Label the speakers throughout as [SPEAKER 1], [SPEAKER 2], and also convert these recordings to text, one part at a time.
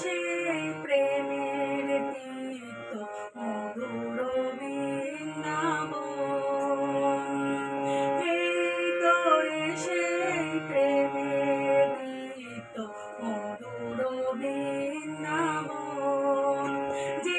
[SPEAKER 1] সে প্রেমের তীর্থ মধুর বৃন্দাব এই তো সে প্রেমের তীর্থ মধুর বৃন্দাব যে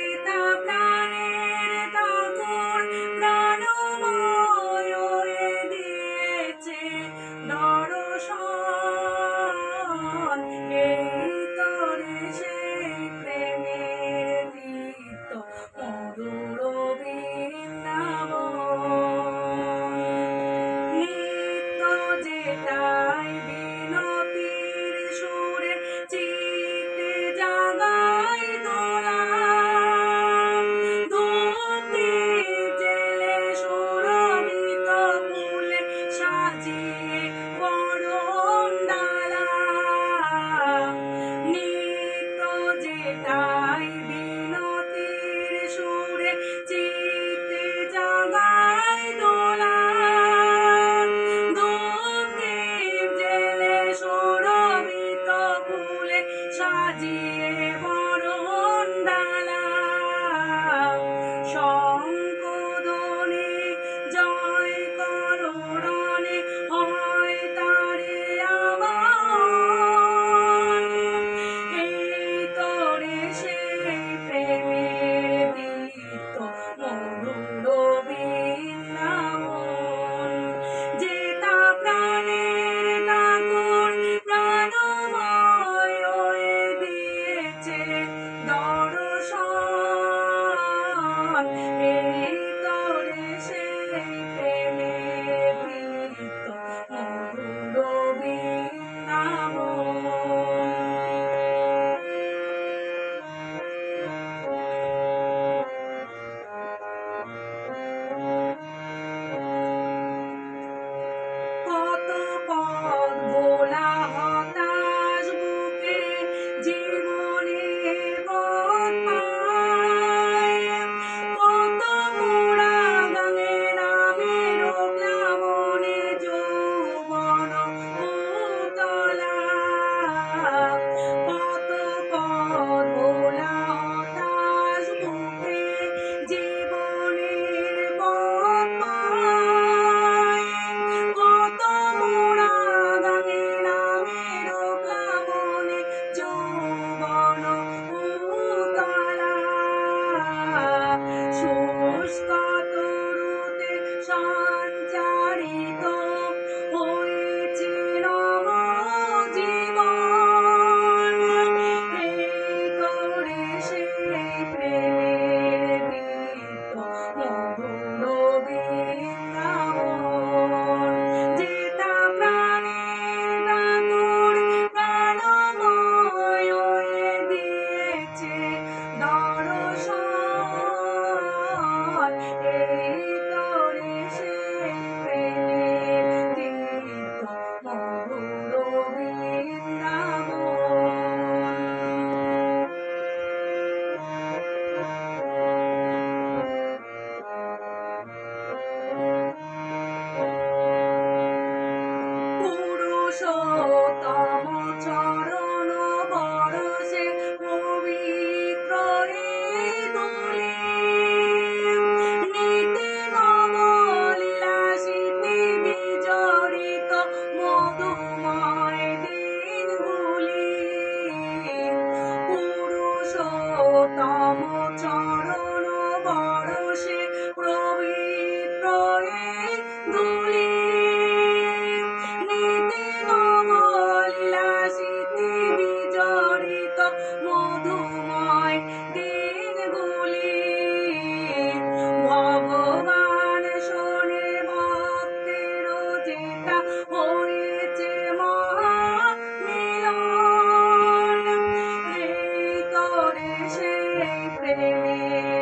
[SPEAKER 1] baby.